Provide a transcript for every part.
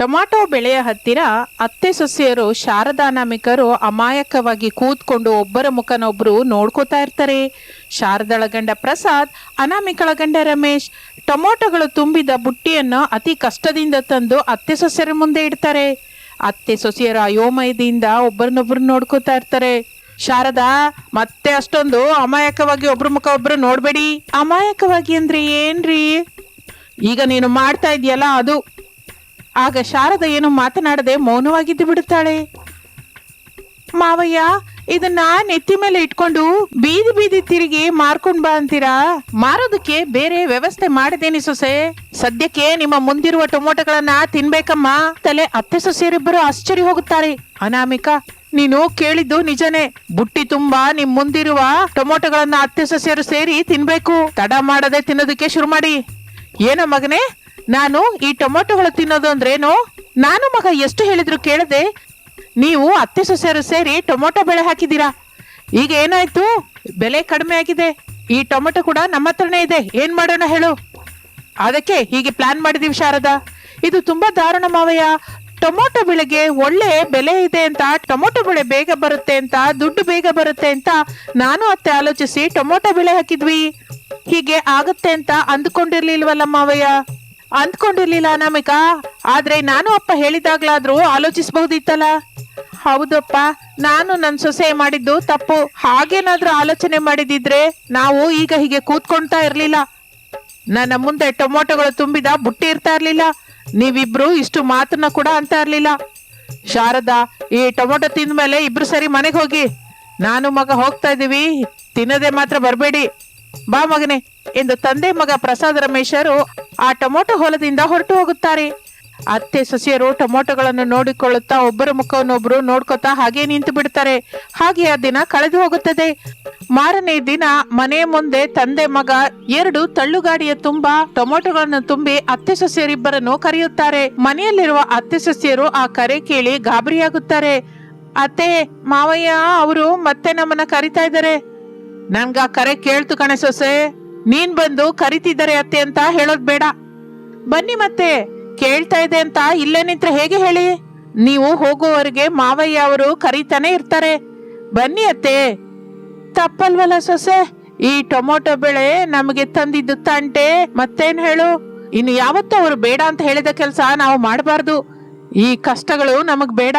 Tomato ಬೆಳೆಯ ಹತ್ತಿರ ಅತ್ತೆ ಸೊಸೆಯರು ಶಾರದಾನಾಮಿಕರು ಅಮಾಯಕವಾಗಿ ಕೂತ್ಕೊಂಡು ಒಬ್ಬರ ಮುಖನೊಬ್ರು ನೋಡ್ಕೋತಾ ಇರ್ತಾರೆ. ಶಾರದಳ ಗಂಡ ಪ್ರಸಾದ್, ಅನಾಮಿಕಳ ಗಂಡ ರಮೇಶ್ ಟೊಮೊಟೊಗಳು ತುಂಬಿದ ಬುಟ್ಟಿಯನ್ನು ಅತಿ ಕಷ್ಟದಿಂದ ತಂದು ಅತ್ತೆ ಸೊಸೆಯರ ಮುಂದೆ ಇಡ್ತಾರೆ. ಅತ್ತೆ ಸೊಸೆಯರ ಅಯೋಮಯದಿಂದ ಒಬ್ಬರನ್ನೊಬ್ರು ನೋಡ್ಕೋತಾ ಇರ್ತಾರೆ. ಶಾರದಾ, ಮತ್ತೆ ಅಷ್ಟೊಂದು ಅಮಾಯಕವಾಗಿ ಒಬ್ರ ಮುಖ ಒಬ್ರು ನೋಡ್ಬೇಡಿ. ಅಮಾಯಕವಾಗಿ ಅಂದ್ರೆ ಏನ್ರಿ? ಈಗ ನೀನು ಮಾಡ್ತಾ ಇದೆಯಲ್ಲ ಅದು. ಆಗ ಶಾರದ ಏನು ಮಾತನಾಡದೆ ಮೌನವಾಗಿದ್ದು ಬಿಡುತ್ತಾಳೆ. ಮಾವಯ್ಯ, ಇದನ್ನ ನೆತ್ತಿ ಮೇಲೆ ಇಟ್ಕೊಂಡು ಬೀದಿ ಬೀದಿ ತಿರುಗಿ ಮಾರ್ಕೊಂಡ್ ಬಾ ಅಂತೀರಾ? ಮಾರೋದಕ್ಕೆ ಬೇರೆ ವ್ಯವಸ್ಥೆ ಮಾಡಿದೇನಿ ಸೊಸೆ. ಸದ್ಯಕ್ಕೆ ನಿಮ್ಮ ಮುಂದಿರುವ ಟೊಮೊಟೊಗಳನ್ನ ತಿನ್ಬೇಕಮ್ಮ. ತಲೆ ಅತ್ತೆ ಸೊಸೆಯರಿಬ್ಬರು ಆಶ್ಚರ್ಯ ಹೋಗುತ್ತಾರೆ. ಅನಾಮಿಕ, ನೀನು ಕೇಳಿದ್ದು ನಿಜನೇ. ಬುಟ್ಟಿ ತುಂಬಾ ನಿಮ್ ಮುಂದಿರುವ ಟೊಮೊಟೊಗಳನ್ನ ಅತ್ತೆ ಸೊಸೆಯರು ಸೇರಿ ತಿನ್ಬೇಕು. ತಡ ಮಾಡದೆ ತಿನ್ನೋದಕ್ಕೆ ಶುರು ಮಾಡಿ. ಏನ ಮಗನೇ ನಾನು ಈ ಟೊಮೊಟೊಗಳು ತಿನ್ನೋದು ಅಂದ್ರೇನು? ನಾನು ಮಗ ಎಷ್ಟು ಹೇಳಿದ್ರು ಕೇಳದೆ ನೀವು ಅತ್ತೆ ಸೊಸೆಯರು ಸೇರಿ ಟೊಮೊಟೊ ಬೆಳೆ ಹಾಕಿದ್ದೀರಾ? ಈಗ ಏನಾಯ್ತು? ಬೆಲೆ ಕಡಿಮೆ ಆಗಿದೆ. ಈ ಟೊಮೊಟೊ ಕೂಡ ನಮ್ಮ ಹತ್ರನೇ ಇದೆ. ಏನ್ ಮಾಡೋಣ ಹೇಳು? ಅದಕ್ಕೆ ಹೀಗೆ ಪ್ಲಾನ್ ಮಾಡಿದೀವಿ ಶಾರದಾ. ಇದು ತುಂಬಾ ದಾರುಣ ಮಾವಯ್ಯ. ಟೊಮೊಟೊ ಬೆಳೆಗೆ ಒಳ್ಳೆ ಬೆಲೆ ಇದೆ ಅಂತ, ಟೊಮೊಟೊ ಬೆಳೆ ಬೇಗ ಬರುತ್ತೆ ಅಂತ, ದುಡ್ಡು ಬೇಗ ಬರುತ್ತೆ ಅಂತ ನಾನು ಅತ್ತೆ ಆಲೋಚಿಸಿ ಟೊಮೊಟೊ ಬೆಳೆ ಹಾಕಿದ್ವಿ. ಹೀಗೆ ಆಗುತ್ತೆ ಅಂತ ಅಂದ್ಕೊಂಡಿರ್ಲಿಲ್ವಲ್ಲ ಮಾವಯ್ಯ? ಅಂದ್ಕೊಂಡಿರ್ಲಿಲ್ಲ ಅನಾಮಿಕಾ. ಆದ್ರೆ ನಾನು ಅಪ್ಪ ಹೇಳಿದಾಗ್ಲಾದ್ರೂ ಆಲೋಚಿಸಬಹುದಿತ್ತಲ್ಲ? ಹೌದಪ್ಪ, ನಾನು ನನ್ನ ಸೊಸೆ ಮಾಡಿದ್ದು ತಪ್ಪು. ಹಾಗೇನಾದ್ರೂ ಆಲೋಚನೆ ಮಾಡಿದಿದ್ರೆ ನಾವು ಈಗ ಹೀಗೆ ಕೂತ್ಕೊಳ್ತಾ ಇರ್ಲಿಲ್ಲ. ನನ್ನ ಮುಂದೆ ಟೊಮೊಟೊಗಳು ತುಂಬಿದ ಬುಟ್ಟಿ ಇರ್ತಾ ಇರ್ಲಿಲ್ಲ. ನೀವಿಬ್ರು ಇಷ್ಟು ಮಾತನ್ನ ಕೂಡ ಅಂತ ಇರ್ಲಿಲ್ಲ. ಶಾರದಾ, ಈ ಟೊಮೊಟೊ ತಿಂದ ಮೇಲೆ ಇಬ್ರು ಸರಿ ಮನೆಗೆ ಹೋಗಿ. ನಾನು ಮಗ ಹೋಗ್ತಾ ಇದೀವಿ ತಿನ್ನದೆ ಮಾತ್ರ ಬರಬೇಡಿ. ಬಾ ಮಗನೆ, ಎಂದು ತಂದೆ ಮಗ ಪ್ರಸಾದ್ ರಮೇಶರು ಆ ಟೊಮೊಟೊ ಹೊಲದಿಂದ ಹೊರಟು ಹೋಗುತ್ತಾರೆ. ಅತ್ತೆ ಸೊಸೆಯರು ಟೊಮೊಟೊಗಳನ್ನು ನೋಡಿಕೊಳ್ಳುತ್ತಾ ಒಬ್ಬರ ಮುಖವನ್ನೊಬ್ಬರು ನೋಡ್ಕೊತಾ ಹಾಗೆ ನಿಂತು ಬಿಡ್ತಾರೆ ಹಾಗೆ ಆ ದಿನ ಕಳೆದು ಹೋಗುತ್ತದೆ. ಮಾರನೇ ದಿನ ಮನೆ ಮುಂದೆ ತಂದೆ ಮಗ ಎರಡು ತಳ್ಳುಗಾಡಿಯ ತುಂಬಾ ಟೊಮೊಟೊಗಳನ್ನು ತುಂಬಿ ಅತ್ತೆ ಸೊಸೆಯರಿಬ್ಬರನ್ನು ಕರೆಯುತ್ತಾರೆ. ಮನೆಯಲ್ಲಿರುವ ಅತ್ತೆ ಸೊಸೆಯರು ಆ ಕರೆ ಕೇಳಿ ಗಾಬರಿಯಾಗುತ್ತಾರೆ. ಅತ್ತೆ, ಮಾವಯ್ಯ, ಅವರು ಮತ್ತೆ ನಮ್ಮನ್ನ ಕರಿತಾ ಇದ್ದಾರೆ. ನನ್ಗ ಆ ಕರೆ ಕೇಳ್ತು ಕಣೆ ಸೊಸೆ. ನೀನ್ ಬಂದು ಕರಿತಿದ್ದಾರೆ ಅತ್ತೆ ಅಂತ ಹೇಳೋದ್ ಬೇಡ. ಬನ್ನಿ ಮತ್ತೆ, ಕೇಳ್ತಾ ಇದೆ ಅಂತ ಇಲ್ಲೇ ನಿಂತ್ರೆ ಹೇಗೆ ಹೇಳಿ? ನೀವು ಹೋಗುವವರಿಗೆ ಮಾವಯ್ಯ ಅವರು ಕರೀತಾನೆ ಇರ್ತಾರೆ. ಬನ್ನಿ ಅತ್ತೆ. ತಪ್ಪಲ್ವಲ್ಲ ಸೊಸೆ, ಈ ಟೊಮೊಟೊ ಬೆಳೆ ನಮಗೆ ತಂದಿದ್ದು ತಂಟೆ, ಮತ್ತೇನ್ ಹೇಳು? ಇನ್ನು ಯಾವತ್ತೂ ಅವರು ಬೇಡ ಅಂತ ಹೇಳಿದ ಕೆಲಸ ನಾವು ಮಾಡಬಾರ್ದು. ಈ ಕಷ್ಟಗಳು ನಮಗ್ ಬೇಡ.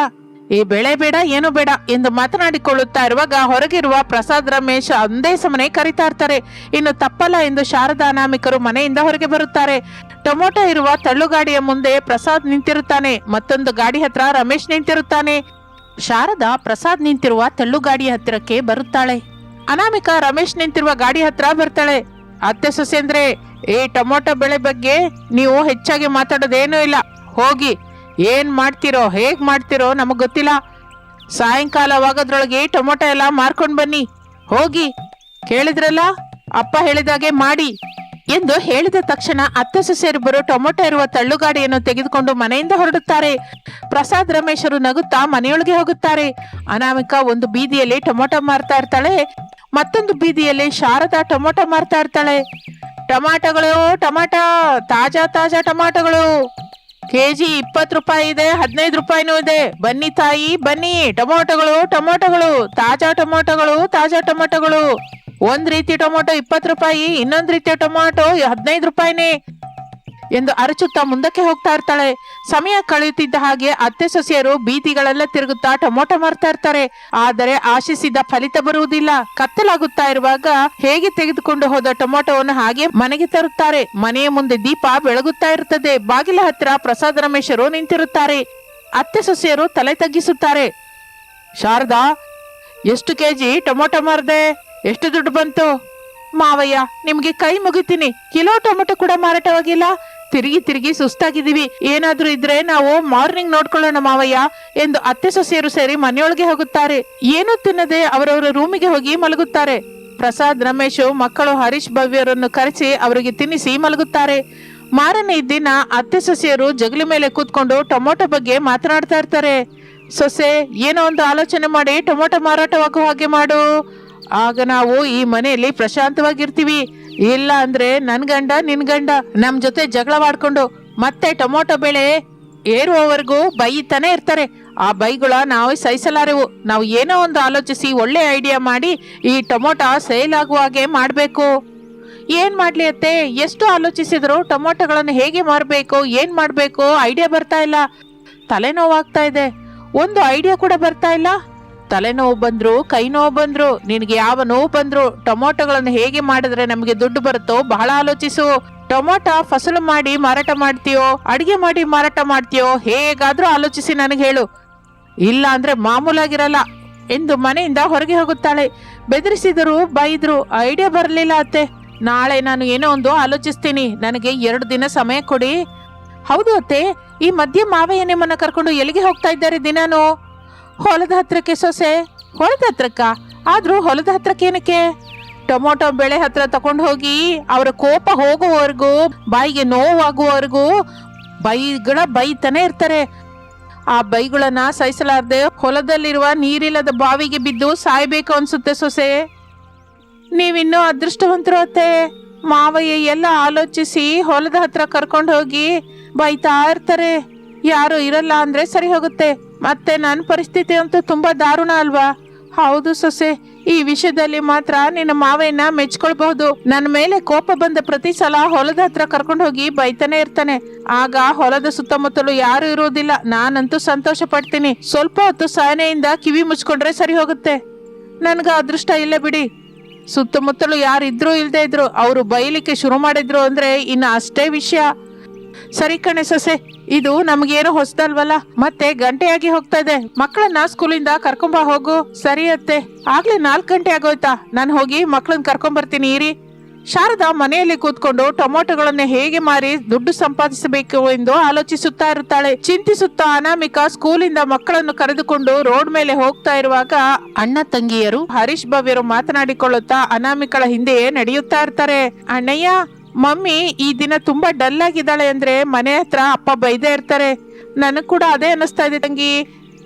ಈ ಬೆಳೆ ಬೇಡ, ಏನು ಬೇಡ ಎಂದು ಮಾತನಾಡಿಕೊಳ್ಳುತ್ತಾ ಇರುವಾಗ ಹೊರಗಿರುವ ಪ್ರಸಾದ್ ರಮೇಶ್ ಒಂದೇ ಸಮನೆ ಕರಿತಾ ಇರ್ತಾರೆ. ಇನ್ನು ತಪ್ಪಲ್ಲ ಎಂದು ಶಾರದಾ ಅನಾಮಿಕರು ಮನೆಯಿಂದ ಹೊರಗೆ ಬರುತ್ತಾರೆ. ಟೊಮೊಟೊ ಇರುವ ತಳ್ಳುಗಾಡಿಯ ಮುಂದೆ ಪ್ರಸಾದ್ ನಿಂತಿರುತ್ತಾನೆ. ಮತ್ತೊಂದು ಗಾಡಿ ಹತ್ರ ರಮೇಶ್ ನಿಂತಿರುತ್ತಾನೆ. ಶಾರದಾ ಪ್ರಸಾದ್ ನಿಂತಿರುವ ತಳ್ಳುಗಾಡಿಯ ಹತ್ತಿರಕ್ಕೆ ಬರುತ್ತಾಳೆ. ಅನಾಮಿಕ ರಮೇಶ್ ನಿಂತಿರುವ ಗಾಡಿ ಹತ್ರ ಬರ್ತಾಳೆ. ಅತ್ತೆ ಸೊಸೆಂದ್ರೆ ಈ ಟೊಮೊಟೊ ಬೆಳೆ ಬಗ್ಗೆ ನೀವು ಹೆಚ್ಚಾಗಿ ಮಾತಾಡೋದೇನೂ ಇಲ್ಲ. ಹೋಗಿ ಏನ್ ಮಾಡ್ತಿರೋ, ಹೇಗ್ ಮಾಡ್ತಿರೋ ನಮಗೆ ಗೊತ್ತಿಲ್ಲ. ಸಾಯಂಕಾಲವಾಗೋದ್ರೊಳಗೆ ಟೊಮೊಟೊ ಎಲ್ಲ ಮಾರ್ಕೊಂಡ್ ಬನ್ನಿ. ಹೋಗಿ. ಕೇಳಿದ್ರಲ್ಲ? ಅಪ್ಪ ಹೇಳಿದಾಗೆ ಮಾಡಿ. ಎಂದು ಹೇಳಿದ ತಕ್ಷಣ ಅತ್ತ ಸೊಸೆಯರಿಬ್ಬರು ಟೊಮೊಟೊ ಇರುವ ತಳ್ಳುಗಾಡಿಯನ್ನು ತೆಗೆದುಕೊಂಡು ಮನೆಯಿಂದ ಹೊರಡುತ್ತಾರೆ. ಪ್ರಸಾದ್ ರಮೇಶರು ನಗುತ್ತಾ ಮನೆಯೊಳಗೆ ಹೋಗುತ್ತಾರೆ. ಅನಾಮಿಕ ಒಂದು ಬೀದಿಯಲ್ಲಿ ಟೊಮೊಟೊ ಮಾರ್ತಾ ಇರ್ತಾಳೆ. ಮತ್ತೊಂದು ಬೀದಿಯಲ್ಲಿ ಶಾರದಾ ಟೊಮೊಟೊ ಮಾರ್ತಾ ಇರ್ತಾಳೆ. ಟೊಮಾಟೊಗಳು, ಟೊಮಾಟೊ! ತಾಜಾ ತಾಜಾ ಟೊಮಾಟೊಗಳು! ಕೆಜಿ ಇಪ್ಪತ್ತು ರೂಪಾಯಿ ಇದೆ, ಹದಿನೈದು ರೂಪಾಯಿನೂ ಇದೆ. ಬನ್ನಿ ತಾಯಿ, ಬನ್ನಿ. ಟೊಮೊಟೊಗಳು ಟೊಮೊಟೊಗಳು. ತಾಜಾ ಟೊಮೊಟೊಗಳು ತಾಜಾ ಟೊಮೊಟೊಗಳು. ಒಂದ್ ರೀತಿ ಟೊಮೊಟೊ ಇಪ್ಪತ್ತು ರೂಪಾಯಿ, ಇನ್ನೊಂದ್ ರೀತಿಯ ಟೊಮೊಟೊ ಹದಿನೈದು ರೂಪಾಯಿನೇ. ಎಂದು ಅರಚುತ್ತಾ ಮುಂದಕ್ಕೆ ಹೋಗ್ತಾ ಇರ್ತಾಳೆ. ಸಮಯ ಕಳೆಯುತ್ತಿದ್ದ ಹಾಗೆ ಅತ್ತೆ ಸೊಸೆಯರು ಬೀದಿಗಳೆಲ್ಲ ತಿರುಗುತ್ತಾ ಟೊಮೊಟೊ ಮಾರ್ತಾ ಇರ್ತಾರೆ. ಆದರೆ ಆಶಿಸಿದ ಫಲಿತ ಬರುವುದಿಲ್ಲ. ಕತ್ತಲಾಗುತ್ತಾ ಇರುವಾಗ ಹೇಗೆ ತೆಗೆದುಕೊಂಡು ಹೋದ ಟೊಮೊಟೊವನ್ನು ಹಾಗೆ ಮನೆಗೆ ತರುತ್ತಾರೆ. ಮನೆಯ ಮುಂದೆ ದೀಪ ಬೆಳಗುತ್ತಾ ಇರುತ್ತದೆ. ಬಾಗಿಲ ಹತ್ತಿರ ಪ್ರಸಾದ ರಮೇಶರು ನಿಂತಿರುತ್ತಾರೆ. ಅತ್ತೆ ಸೊಸೆಯರು ತಲೆ ತಗ್ಗಿಸುತ್ತಾರೆ. ಶಾರದಾ, ಎಷ್ಟು ಕೆಜಿ ಟೊಮೊಟೊ ಮಾರ್ದೆ? ಎಷ್ಟು ದುಡ್ಡು ಬಂತು? ಮಾವಯ್ಯ, ನಿಮ್ಗೆ ಕೈ ಮುಗಿತೀನಿ. ಕಿಲೋ ಟೊಮೊಟೊ ಕೂಡ ಮಾರಾಟವಾಗಿಲ್ಲ. ತಿರುಗಿ ತಿರುಗಿ ಸುಸ್ತಾಗಿದ್ದೀವಿ. ಏನಾದ್ರೂ ಇದ್ರೆ ನಾವು ಮಾರ್ನಿಂಗ್ ನೋಡ್ಕೊಳ್ಳೋಣ ಮಾವಯ್ಯ ಎಂದು ಅತ್ತೆ ಸೊಸೆಯರು ಸೇರಿ ಮನೆಯೊಳಗೆ ಹೋಗುತ್ತಾರೆ. ಏನೂ ತಿನ್ನದೆ ಅವರವರ ರೂಮಿಗೆ ಹೋಗಿ ಮಲಗುತ್ತಾರೆ. ಪ್ರಸಾದ್, ರಮೇಶ್, ಮಕ್ಕಳು, ಹರೀಶ್ ಭವ್ಯರನ್ನು ಕರೆಸಿ ಅವರಿಗೆ ತಿನ್ನಿಸಿ ಮಲಗುತ್ತಾರೆ. ಮಾರನೇ ದಿನ ಅತ್ತೆ ಸೊಸೆಯರು ಜಗಲಿ ಮೇಲೆ ಕೂತ್ಕೊಂಡು ಟೊಮೊಟೊ ಬಗ್ಗೆ ಮಾತನಾಡ್ತಾ ಇರ್ತಾರೆ. ಸೊಸೆ, ಏನೋ ಒಂದು ಆಲೋಚನೆ ಮಾಡಿ ಟೊಮೊಟೊ ಮಾರಾಟವಾಗುವ ಹಾಗೆ ಮಾಡು. ಆಗ ನಾವು ಈ ಮನೆಯಲ್ಲಿ ಪ್ರಶಾಂತವಾಗಿರ್ತೀವಿ. ಇಲ್ಲ ಅಂದ್ರೆ ನನ್ ಗಂಡ, ನಿನ್ ಗಂಡ, ನಮ್ ಜೊತೆ ಜಗಳವಾಡ್ಕೊಂಡು ಮತ್ತೆ ಟೊಮೊಟೊ ಬೆಳೆ ಏರುವವರೆಗೂ ಬೈತಾನೆ ಇರ್ತಾರೆ. ಆ ಬೈಗಳ ನಾವು ಸಹಿಸಲಾರೆವು. ನಾವು ಏನೋ ಒಂದು ಆಲೋಚಿಸಿ ಒಳ್ಳೆ ಐಡಿಯಾ ಮಾಡಿ ಈ ಟೊಮೊಟೊ ಸೇಲ್ ಆಗುವ ಹಾಗೆ ಮಾಡಬೇಕು. ಏನ್ ಮಾಡ್ಲಿ ಅತ್ತೆ? ಎಷ್ಟು ಆಲೋಚಿಸಿದ್ರು ಟೊಮೊಟೊಗಳನ್ನು ಹೇಗೆ ಮಾರಬೇಕು, ಏನ್ ಮಾಡ್ಬೇಕು? ಐಡಿಯಾ ಬರ್ತಾ ಇಲ್ಲ. ತಲೆನೋವಾಗ್ತಾ ಇದೆ. ಒಂದು ಐಡಿಯಾ ಕೂಡ ಬರ್ತಾ ಇಲ್ಲ. ತಲೆನೋವು ಬಂದ್ರು ಕೈ ನೋವು ಬಂದ್ರು, ನಿನಗೆ ಯಾವ ನೋವು ಬಂದ್ರು, ಟೊಮೊಟೊಗಳನ್ನು ಹೇಗೆ ಮಾಡಿದ್ರೆ ನಮಗೆ ದುಡ್ಡು ಬರುತ್ತೋ ಬಹಳ ಆಲೋಚಿಸು. ಟೊಮೊಟೊ ಫಸಲು ಮಾಡಿ ಮಾರಾಟ ಮಾಡ್ತೀಯೋ, ಅಡಿಗೆ ಮಾಡಿ ಮಾರಾಟ ಮಾಡ್ತೀಯೋ, ಹೇಗಾದ್ರೂ ಆಲೋಚಿಸಿ ನನಗೆ ಹೇಳು. ಇಲ್ಲ ಅಂದ್ರೆ ಮಾಮೂಲಾಗಿರಲ್ಲ ಎಂದು ಮನೆಯಿಂದ ಹೊರಗೆ ಹೋಗುತ್ತಾಳೆ. ಬೆದರಿಸಿದರು ಬೈದ್ರು, ಐಡಿಯಾ ಬರಲಿಲ್ಲ ಅತ್ತೆ. ನಾಳೆ ನಾನು ಏನೋ ಒಂದು ಆಲೋಚಿಸ್ತೀನಿ. ನನಗೆ ಎರಡು ದಿನ ಸಮಯ ಕೊಡಿ. ಹೌದು ಅತ್ತೆ. ಈ ಮಧ್ಯೆ ಮಾವಯ್ಯ ನಿಮ್ಮನ್ನ ಕರ್ಕೊಂಡು ಎಲ್ಲಿಗೆ ಹೋಗ್ತಾ ಇದ್ದಾರೆ ದಿನಾನು? ಹೊಲದ ಹತ್ರಕ್ಕೆ ಸೊಸೆ, ಹೊಲದ ಹತ್ರಕ್ಕ? ಆದರೂ ಹೊಲದ ಹತ್ರಕ್ಕೇನಕ್ಕೆ ಟೊಮೊಟೊ ಬೆಳೆ ಹತ್ರ ತಕೊಂಡು ಹೋಗಿ ಅವರ ಕೋಪ ಹೋಗುವವರೆಗೂ, ಬಾಯಿಗೆ ನೋವಾಗುವವರೆಗೂ ಬೈಗಳ ಬೈತಾನೆ ಇರ್ತಾರೆ. ಆ ಬೈಗಳನ್ನ ಸಹಿಸಲಾರದೆ ಹೊಲದಲ್ಲಿರುವ ನೀರಿಲ್ಲದ ಬಾವಿಗೆ ಬಿದ್ದು ಸಾಯ್ಬೇಕು ಅನ್ಸುತ್ತೆ ಸೊಸೆ. ನೀವಿನ್ನೂ ಅದೃಷ್ಟವಂತರು ಅತ್ತೆ. ಮಾವಯ್ಯ ಎಲ್ಲ ಆಲೋಚಿಸಿ ಹೊಲದ ಹತ್ರ ಕರ್ಕೊಂಡು ಹೋಗಿ ಬೈತಾ ಇರ್ತಾರೆ. ಯಾರು ಇರಲ್ಲ ಅಂದ್ರೆ ಸರಿ ಹೋಗುತ್ತೆ. ಮತ್ತೆ ನನ್ನ ಪರಿಸ್ಥಿತಿ ಅಂತೂ ತುಂಬ ದಾರುಣ ಅಲ್ವಾ? ಹೌದು ಸೊಸೆ, ಈ ವಿಷಯದಲ್ಲಿ ಮಾತ್ರ ನಿನ್ನ ಮಾವಯ್ಯನ ಮೆಚ್ಕೊಳ್ಬಹುದು. ನನ್ನ ಮೇಲೆ ಕೋಪ ಬಂದ ಪ್ರತಿ ಸಲ ಹೊಲದ ಹತ್ರ ಕರ್ಕೊಂಡು ಹೋಗಿ ಬೈತಾನೆ ಇರ್ತಾನೆ. ಆಗ ಹೊಲದ ಸುತ್ತಮುತ್ತಲು ಯಾರು ಇರುವುದಿಲ್ಲ. ನಾನಂತೂ ಸಂತೋಷ ಪಡ್ತೀನಿ ಸ್ವಲ್ಪ ಹೊತ್ತು ಸಹನೆಯಿಂದ ಕಿವಿ ಮುಚ್ಕೊಂಡ್ರೆ ಸರಿ ಹೋಗುತ್ತೆ. ನನ್ಗ ಅದೃಷ್ಟ ಇಲ್ಲ ಬಿಡಿ. ಸುತ್ತಮುತ್ತಲು ಯಾರು ಇದ್ರು ಇಲ್ದೇ ಇದ್ರು, ಅವರು ಬೈಲಿಕ್ಕೆ ಶುರು ಮಾಡಿದ್ರು ಅಂದ್ರೆ ಇನ್ನು ಅಷ್ಟೇ ವಿಷಯ. ಸರಿ ಕಣೆ ಸೊಸೆ ಇದು ನಮ್ಗೇನು ಹೊಸದಲ್ವಲ್ಲ? ಮತ್ತೆ ಗಂಟೆಯಾಗಿ ಹೋಗ್ತಾ ಇದೆ. ಮಕ್ಕಳನ್ನ ಸ್ಕೂಲಿಂದ ಕರ್ಕೊಂಬ ಹೋಗು. ಸರಿ ಅತ್ತೆ. ಆಗ್ಲೇ ನಾಲ್ಕು ಗಂಟೆ ಆಗೋಯ್ತಾ? ನಾನು ಹೋಗಿ ಮಕ್ಕಳನ್ನ ಕರ್ಕೊಂಬರ್ತೀನಿ, ಇರಿ. ಶಾರದಾ ಮನೆಯಲ್ಲಿ ಕೂತ್ಕೊಂಡು ಟೊಮೊಟೊಗಳನ್ನ ಹೇಗೆ ಮಾರಿ ದುಡ್ಡು ಸಂಪಾದಿಸಬೇಕು ಎಂದು ಆಲೋಚಿಸುತ್ತಾ ಇರುತ್ತಾಳೆ. ಚಿಂತಿಸುತ್ತಾ ಅನಾಮಿಕಾ ಸ್ಕೂಲಿಂದ ಮಕ್ಕಳನ್ನು ಕರೆದುಕೊಂಡು ರೋಡ್ ಮೇಲೆ ಹೋಗ್ತಾ ಇರುವಾಗ ಅಣ್ಣ ತಂಗಿಯರು ಹರೀಶ್ ಭವ್ಯರು ಮಾತನಾಡಿಕೊಳ್ಳುತ್ತಾ ಅನಾಮಿಕಳ ಹಿಂದೆಯೇ ನಡೆಯುತ್ತಾ ಇರ್ತಾರೆ. ಅಣ್ಣಯ್ಯ ಮಮ್ಮಿ, ಈ ದಿನ ತುಂಬಾ ಡಲ್ ಆಗಿದ್ದಾಳೆ ಅಂದ್ರೆ ಮನೆ ಹತ್ರ ಅಪ್ಪ ಬೈದೇ ಇರ್ತಾರೆ. ನನಗ್ ಕೂಡ ಅದೇ ಅನಿಸ್ತಾ ಇದೆ ತಂಗಿ.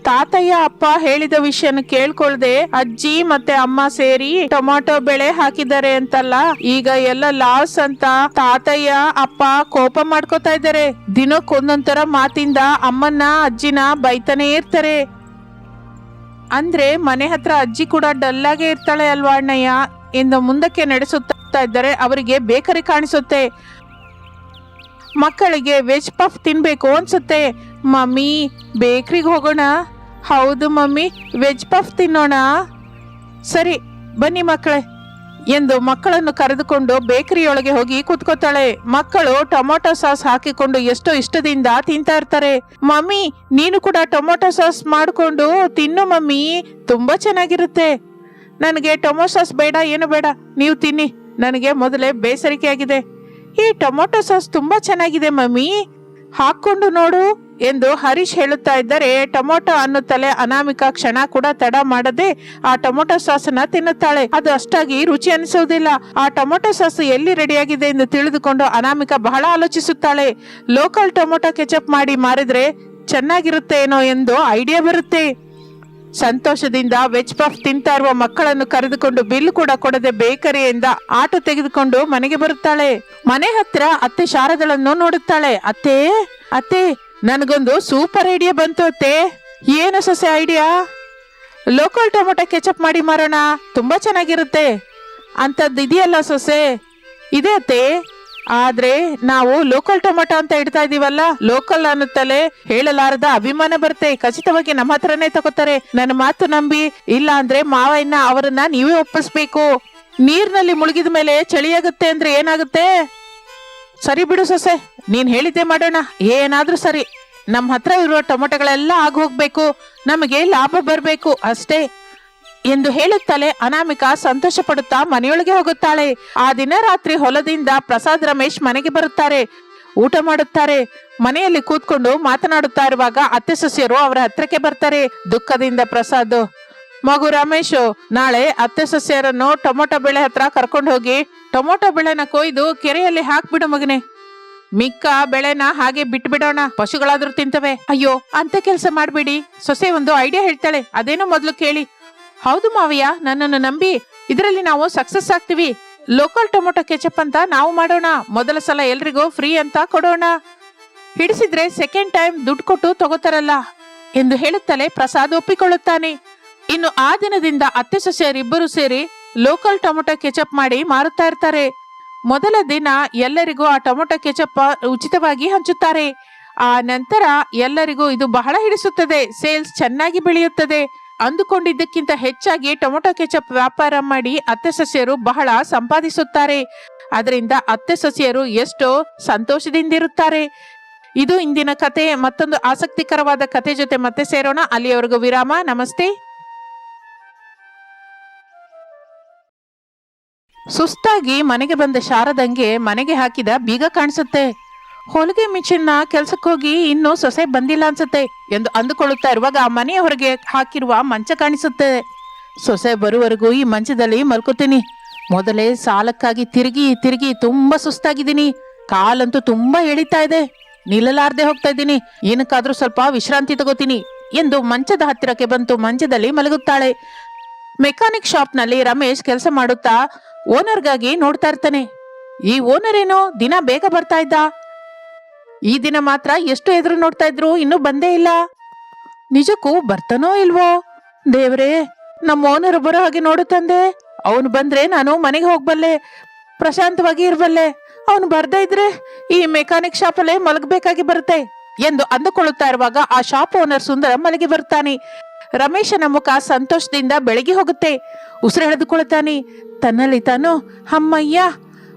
ತಾತಯ್ಯ, ಅಪ್ಪ ಹೇಳಿದ ವಿಷಯನ ಕೇಳ್ಕೊಳ್ದೆ ಅಜ್ಜಿ ಮತ್ತೆ ಅಮ್ಮ ಸೇರಿ ಟೊಮಾಟೊ ಬೆಳೆ ಹಾಕಿದ್ದಾರೆ ಅಂತಲ್ಲ, ಈಗ ಎಲ್ಲ ಲಾಸ್ ಅಂತ ತಾತಯ್ಯ, ಅಪ್ಪ ಕೋಪ ಮಾಡ್ಕೋತಾ ಇದ್ದಾರೆ. ದಿನಕ್ಕೊಂದೊಂದರ ಮಾತಿಂದ ಅಮ್ಮನ್ನ, ಅಜ್ಜಿನ ಬೈತಾನೆ ಇರ್ತಾರೆ. ಅಂದ್ರೆ ಮನೆ ಹತ್ರ ಅಜ್ಜಿ ಕೂಡ ಡಲ್ಲಾಗೆ ಇರ್ತಾಳೆ ಅಲ್ವಾ ಅಣ್ಣಯ್ಯ? ಎಂದು ಮುಂದಕ್ಕೆ ನಡೆಸುತ್ತಾ ಇದ್ದರೆ ಅವರಿಗೆ ಬೇಕರಿ ಕಾಣಿಸುತ್ತೆ. ಮಕ್ಕಳಿಗೆ ವೆಜ್ ಪಫ್ ತಿನ್ಬೇಕು ಅನ್ಸುತ್ತೆ. ಮಮ್ಮಿ, ಬೇಕ್ರಿಗೆ ಹೋಗೋಣ. ಹೌದು ಮಮ್ಮಿ, ವೆಜ್ ಪಫ್ ತಿನ್ನೋಣ. ಸರಿ, ಬನ್ನಿ ಮಕ್ಕಳೇ ಎಂದು ಮಕ್ಕಳನ್ನು ಕರೆದುಕೊಂಡು ಬೇಕರಿಯೊಳಗೆ ಹೋಗಿ ಕೂತ್ಕೋತಾಳೆ ಮಕ್ಕಳು ಟೊಮೊಟೊ ಸಾಸ್ ಹಾಕಿಕೊಂಡು ಎಷ್ಟೋ ಇಷ್ಟದಿಂದ ತಿಂತಾ ಇರ್ತಾರೆ. ಮಮ್ಮಿ, ನೀನು ಕೂಡ ಟೊಮೊಟೊ ಸಾಸ್ ಮಾಡಿಕೊಂಡು ತಿನ್ನು ಮಮ್ಮಿ, ತುಂಬಾ ಚೆನ್ನಾಗಿರುತ್ತೆ. ನನಗೆ ಟೊಮೊ ಸಾಸ್ ಬೇಡ, ಏನು ಬೇಡ, ನೀವು ತಿನ್ನಿ. ನನಗೆ ಮೊದಲೇ ಬೇಸರಿಕೆ ಆಗಿದೆ ಈ ಟೊಮೊಟೊ ಸಾಸ್ ತುಂಬಾ ಚೆನ್ನಾಗಿದೆ, ಮಮ್ಮಿ. ಹಾಕೊಂಡು ನೋಡು ಎಂದು ಹರೀಶ್ ಹೇಳುತ್ತಾ ಇದ್ದರೆ, ಟೊಮೊಟೊ ಅನ್ನುತ್ತಲೇ ಅನಾಮಿಕ ಕ್ಷಣ ಕೂಡ ತಡ ಮಾಡದೆ ಆ ಟೊಮೊಟೊ ಸಾಸನ್ನ ತಿನ್ನುತ್ತಾಳೆ. ಅದು ಅಷ್ಟಾಗಿ ರುಚಿ ಅನಿಸುವುದಿಲ್ಲ ಆ ಟೊಮೊಟೊ ಸಾಸ್ ಎಲ್ಲಿ ರೆಡಿಯಾಗಿದೆ ಎಂದು ತಿಳಿದುಕೊಂಡು ಅನಾಮಿಕ ಬಹಳ ಆಲೋಚಿಸುತ್ತಾಳೆ. ಲೋಕಲ್ ಟೊಮೊಟೊ ಕೆಚಪ್ ಮಾಡಿ ಮಾರಿದ್ರೆ ಚೆನ್ನಾಗಿರುತ್ತೆ ಏನೋ ಎಂದು ಐಡಿಯಾ ಬರುತ್ತೆ. ಸಂತೋಷದಿಂದ ವೆಜ್ ಪಫ್ ತಿಂತಾ ಇರುವ ಮಕ್ಕಳನ್ನು ಕರೆದುಕೊಂಡು ಬಿಲ್ ಕೂಡ ಕೊಡದೆ ಬೇಕರಿಯಿಂದ ಆಟೋ ತೆಗೆದುಕೊಂಡು ಮನೆಗೆ ಬರುತ್ತಾಳೆ. ಮನೆ ಹತ್ರ ಅತ್ತೆ ಶಾರದಳನ್ನು ನೋಡುತ್ತಾಳೆ. ಅತ್ತೆ ಅತ್ತೆ, ನನಗೊಂದು ಸೂಪರ್ ಐಡಿಯಾ ಬಂತು ಅತ್ತೆ. ಏನು ಸೊಸೆ ಐಡಿಯಾ? ಲೋಕಲ್ ಟೊಮೊಟೊ ಕೆಚಪ್ ಮಾಡಿ ಮಾರೋಣ. ತುಂಬಾ ಚೆನ್ನಾಗಿರುತ್ತೆ. ಅಂತದ್ದು ಇದೆಯಲ್ಲ ಸೊಸೆ? ಇದೆ ಅತ್ತೆ. ಆದ್ರೆ ನಾವು ಲೋಕಲ್ ಟೊಮೊಟೊ ಅಂತ ಇಡ್ತಾ ಇದೀವಲ್ಲ? ಲೋಕಲ್ ಅನ್ನುತ್ತಲೇ ಹೇಳಲಾರದ ಅಭಿಮಾನ ಬರುತ್ತೆ. ಖಚಿತವಾಗಿ ನಮ್ಮ ಹತ್ರನೇ ತಗೋತಾರೆ. ನನ್ನ ಮಾತು ನಂಬಿ, ಇಲ್ಲ ಅಂದ್ರೆ ಮಾವಯ್ಯನ ಅವರನ್ನ ನೀವೇ ಒಪ್ಪಿಸ್ಬೇಕು. ನೀರ್ನಲ್ಲಿ ಮುಳುಗಿದ ಮೇಲೆ ಚಳಿಯಾಗುತ್ತೆ ಅಂದ್ರೆ ಏನಾಗುತ್ತೆ? ಸರಿ ಬಿಡು ಸೊಸೆ, ನೀನ್ ಹೇಳಿದ್ದೆ ಮಾಡೋಣ. ಏನಾದ್ರೂ ಸರಿ. ನಮ್ಮ ಹತ್ರ ಇರುವ ಟೊಮೊಟೊಗಳೆಲ್ಲ ಆಗ ಹೋಗ್ಬೇಕು. ನಮಗೆ ಲಾಭ ಬರಬೇಕು. ಅಷ್ಟೇ. ಎಂದು ಹೇಳುತ್ತಲೇ ಅನಾಮಿಕಾ ಸಂತೋಷ ಪಡುತ್ತಾ ಮನೆಯೊಳಗೆ ಹೋಗುತ್ತಾಳೆ. ಆ ದಿನ ರಾತ್ರಿ ಹೊಲದಿಂದ ಪ್ರಸಾದ್ ರಮೇಶ್ ಮನೆಗೆ ಬರುತ್ತಾರೆ. ಊಟ ಮಾಡುತ್ತಾರೆ. ಮನೆಯಲ್ಲಿ ಕೂತ್ಕೊಂಡು ಮಾತನಾಡುತ್ತಾ ಇರುವಾಗ ಅತ್ತೆ ಸೊಸೆಯರು ಅವರ ಹತ್ರಕ್ಕೆ ಬರ್ತಾರೆ. ದುಃಖದಿಂದ ಪ್ರಸಾದ್, ಮಗು ರಮೇಶ್, ನಾಳೆ ಅತ್ತೆ ಸೊಸೆಯರನ್ನು ಟೊಮೊಟೊ ಬೆಳೆ ಹತ್ರ ಕರ್ಕೊಂಡು ಹೋಗಿ, ಟೊಮೊಟೊ ಬೆಳೆನ ಕೊಯ್ದು ಕೆರೆಯಲ್ಲಿ ಹಾಕ್ಬಿಡು ಮಗನೆ. ಮಿಕ್ಕ ಬೆಳೆನ ಹಾಗೆ ಬಿಟ್ಬಿಡೋಣ. ಪಶುಗಳಾದ್ರೂ ತಿಂತವೆ. ಅಯ್ಯೋ, ಅಂತ ಕೆಲಸ ಮಾಡ್ಬೇಡಿ. ಸೊಸೆ ಒಂದು ಐಡಿಯಾ ಹೇಳ್ತಾಳೆ. ಅದೇನು ಮೊದಲು ಕೇಳಿ. ಹೌದು ಮಾವಯ್ಯ, ನನ್ನನ್ನು ನಂಬಿ. ಇದರಲ್ಲಿ ನಾವು ಸಕ್ಸಸ್ ಆಗ್ತೀವಿ. ಲೋಕಲ್ ಟೊಮೊಟೊ ಕೆಚಪ್ ಅಂತ ನಾವು ಮಾಡೋಣ. ಮೊದಲ ಸಲ ಎಲ್ರಿಗೂ ಫ್ರೀ ಅಂತ ಕೊಡೋಣ. ಹಿಡಿಸಿದ್ರೆ ಸೆಕೆಂಡ್ ಟೈಮ್ ದುಡ್ಡು ಕೊಟ್ಟು ತಗೋತಾರಲ್ಲ ಎಂದು ಹೇಳುತ್ತಲೇ ಪ್ರಸಾದ್ ಒಪ್ಪಿಕೊಳ್ಳುತ್ತಾನೆ. ಇನ್ನು ಆ ದಿನದಿಂದ ಅತ್ತೆ ಸೊಸೆಯರಿಬ್ಬರು ಸೇರಿ ಲೋಕಲ್ ಟೊಮೊಟೊ ಕೆಚಪ್ ಮಾಡಿ ಮಾರುತ್ತಾ ಇರ್ತಾರೆ. ಮೊದಲ ದಿನ ಎಲ್ಲರಿಗೂ ಆ ಟೊಮೊಟೊ ಕೆಚಪ್ ಉಚಿತವಾಗಿ ಹಂಚುತ್ತಾರೆ. ಆ ನಂತರ ಎಲ್ಲರಿಗೂ ಇದು ಬಹಳ ಹಿಡಿಸುತ್ತದೆ. ಸೇಲ್ಸ್ ಚೆನ್ನಾಗಿ ಬೆಳೆಯುತ್ತದೆ. ಅಂದುಕೊಂಡಿದ್ದಕ್ಕಿಂತ ಹೆಚ್ಚಾಗಿ ಟೊಮೊಟೊ ಕೆಚಪ್ ವ್ಯಾಪಾರ ಮಾಡಿ ಅತ್ತೆ ಸಸ್ಯರು ಬಹಳ ಸಂಪಾದಿಸುತ್ತಾರೆ. ಅದರಿಂದ ಅತ್ತೆ ಸಸ್ಯರು ಎಷ್ಟೋ ಸಂತೋಷದಿಂದಿರುತ್ತಾರೆ. ಇದು ಇಂದಿನ ಕತೆ. ಮತ್ತೊಂದು ಆಸಕ್ತಿಕರವಾದ ಕತೆ ಜೊತೆ ಮತ್ತೆ ಸೇರೋಣ. ಅಲ್ಲಿಯವರೆಗೂ ವಿರಾಮ. ನಮಸ್ತೆ. ಸುಸ್ತಾಗಿ ಮನೆಗೆ ಬಂದ ಶಾರದಂಗೆ ಮನೆಗೆ ಹಾಕಿದ ಬೀಗ ಕಾಣಿಸುತ್ತೆ. ಹೊಲಿಗೆ ಮಿಷಿನ್ನ ಕೆಲ್ಸಕ್ಕೋಗಿ ಇನ್ನೂ ಸೊಸೆ ಬಂದಿಲ್ಲ ಅನ್ಸುತ್ತೆ ಎಂದು ಅಂದುಕೊಳ್ಳುತ್ತಾ ಇರುವಾಗ ಮನೆಯ ಹೊರಗೆ ಹಾಕಿರುವ ಮಂಚ ಕಾಣಿಸುತ್ತೆ. ಸೊಸೆ ಬರುವವರೆಗೂ ಈ ಮಂಚದಲ್ಲಿ ಮಲ್ಕೋತೀನಿ. ಮೊದಲೇ ಸಾಲಕ್ಕಾಗಿ ತಿರುಗಿ ತಿರುಗಿ ತುಂಬಾ ಸುಸ್ತಾಗಿದ್ದೀನಿ. ಕಾಲಂತೂ ತುಂಬಾ ಎಳಿತಾ ಇದೆ. ನಿಲ್ಲಲಾರ್ದೆ ಹೋಗ್ತಾ ಇದ್ದೀನಿ. ಏನಕ್ಕಾದ್ರೂ ಸ್ವಲ್ಪ ವಿಶ್ರಾಂತಿ ತಗೋತೀನಿ ಎಂದು ಮಂಚದ ಹತ್ತಿರಕ್ಕೆ ಬಂತು. ಮಂಚದಲ್ಲಿ ಮಲಗುತ್ತಾಳೆ. ಮೆಕ್ಯಾನಿಕ್ ಶಾಪ್ನಲ್ಲಿ ರಮೇಶ್ ಕೆಲಸ ಮಾಡುತ್ತಾ ಓನರ್ಗಾಗಿ ನೋಡ್ತಾ ಇರ್ತಾನೆ. ಈ ಓನರ್ ಏನೋ ದಿನ ಬೇಗ ಬರ್ತಾ ಇದ್ದ? ಈ ದಿನ ಮಾತ್ರ ಎಷ್ಟು ಎದುರು ನೋಡ್ತಾ ಇದ್ರು, ಇನ್ನೂ ಬಂದೇ ಇಲ್ಲ. ನಿಜಕ್ಕೂ ಬರ್ತಾನೋ ಇಲ್ವೋ? ದೇವ್ರೇ, ನಮ್ಮ ಓನರ್ ಬರೋ ಹಾಗೆ ನೋಡು ತಂದೆ. ಅವನು ಬಂದ್ರೆ ನಾನು ಮನೆಗೆ ಹೋಗ್ಬಲ್ಲೆ, ಪ್ರಶಾಂತವಾಗಿ ಇರ್ಬಲ್ಲೆ. ಅವನು ಬರ್ದೇ ಇದ್ರೆ ಈ ಮೆಕ್ಯಾನಿಕ್ ಶಾಪಲ್ಲೇ ಮಲಗಬೇಕಾಗಿ ಬರುತ್ತೆ ಎಂದು ಅಂದುಕೊಳ್ಳುತ್ತಾ ಇರುವಾಗ ಆ ಶಾಪ್ ಓನರ್ ಸುಂದರ ಮಲಗಿ ಬರ್ತಾನೆ ರಮೇಶನ ಮುಖ ಸಂತೋಷದಿಂದ ಬೆಳಗಿ ಹೋಗುತ್ತೆ. ಉಸಿರು ಎಳೆದುಕೊಳ್ಳುತ್ತಾನೆ. ತನ್ನಲ್ಲಿ ತಾನು, ಅಮ್ಮಯ್ಯ,